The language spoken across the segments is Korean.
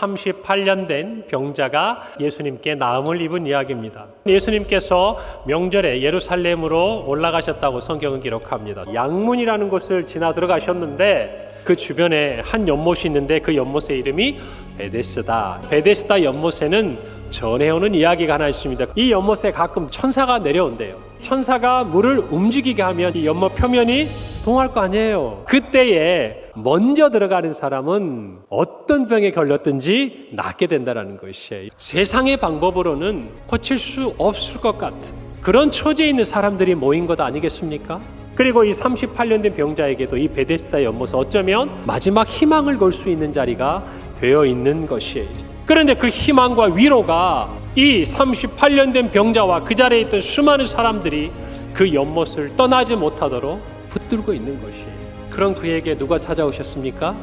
38년 된 병자가 예수님께 나음을 입은 이야기입니다. 예수님께서 명절에 예루살렘으로 올라가셨다고 성경은 기록합니다. 양문이라는 곳을 지나 들어가셨는데 그 주변에 한 연못이 있는데 그 연못의 이름이 베데스다. 베데스다 연못에는 전해오는 이야기가 하나 있습니다. 이 연못에 가끔 천사가 내려온대요. 천사가 물을 움직이게 하면 이 연못 표면이 동할 거 아니에요. 그때에 먼저 들어가는 사람은 어떤 병에 걸렸든지 낫게 된다는 것이에요. 세상의 방법으로는 고칠 수 없을 것 같은 그런 처지에 있는 사람들이 모인 것 아니겠습니까? 그리고 이 38년 된 병자에게도 이 베데스다 연못은 어쩌면 마지막 희망을 걸 수 있는 자리가 되어 있는 것이에요. 그런데 그 희망과 위로가 이 38년 된 병자와 그 자리에 있던 수많은 사람들이 그 연못을 떠나지 못하도록 붙들고 있는 것이에요. 그런 그에게 누가 찾아오셨습니까?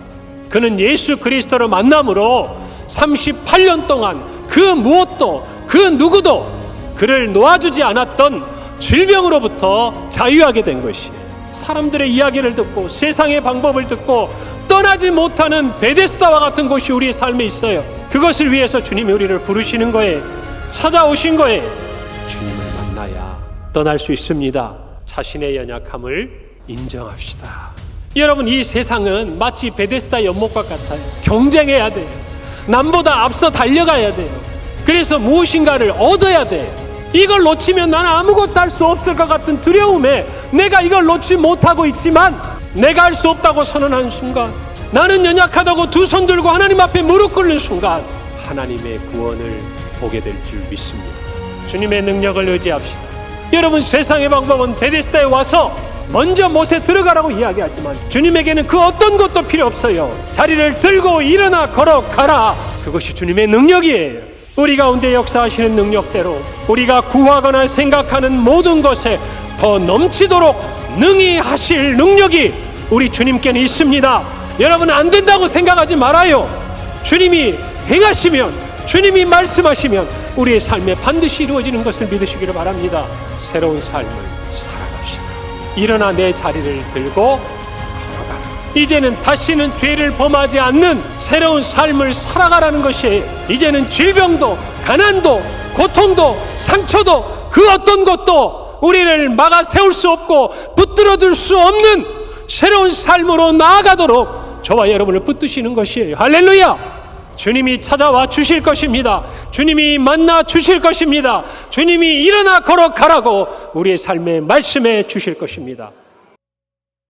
그는 예수 그리스도를 만남으로 38년 동안 그 무엇도 그 누구도 그를 놓아주지 않았던 질병으로부터 자유하게 된 것이에요. 사람들의 이야기를 듣고 세상의 방법을 듣고 떠나지 못하는 베데스다와 같은 곳이 우리의 삶에 있어요. 그것을 위해서 주님이 우리를 부르시는 거예요. 찾아오신 거예요. 주님을 만나야 떠날 수 있습니다. 자신의 연약함을 인정합시다. 여러분 이 세상은 마치 베데스다 연못과 같아요. 경쟁해야 돼요. 남보다 앞서 달려가야 돼요. 그래서 무엇인가를 얻어야 돼요. 이걸 놓치면 나는 아무것도 할 수 없을 것 같은 두려움에 내가 이걸 놓지 못하고 있지만 내가 할 수 없다고 선언하는 순간 나는 연약하다고 두 손 들고 하나님 앞에 무릎 꿇는 순간 하나님의 구원을 보게 될 줄 믿습니다. 주님의 능력을 의지합시다. 여러분 세상의 방법은 베데스다에 와서 먼저 못에 들어가라고 이야기하지만 주님에게는 그 어떤 것도 필요 없어요. 자리를 들고 일어나 걸어가라. 그것이 주님의 능력이에요. 우리 가운데 역사하시는 능력대로 우리가 구하거나 생각하는 모든 것에 더 넘치도록 능히 하실 능력이 우리 주님께는 있습니다. 여러분 안 된다고 생각하지 말아요. 주님이 행하시면 주님이 말씀하시면 우리의 삶에 반드시 이루어지는 것을 믿으시기를 바랍니다. 새로운 삶을. 일어나 내 자리를 들고 걸어가라. 이제는 다시는 죄를 범하지 않는 새로운 삶을 살아가라는 것이 이제는 질병도 가난도 고통도 상처도 그 어떤 것도 우리를 막아 세울 수 없고 붙들어 둘 수 없는 새로운 삶으로 나아가도록 저와 여러분을 붙드시는 것이에요. 할렐루야! 주님이 찾아와 주실 것입니다. 주님이 만나 주실 것입니다. 주님이 일어나 걸어가라고 우리의 삶에 말씀해 주실 것입니다.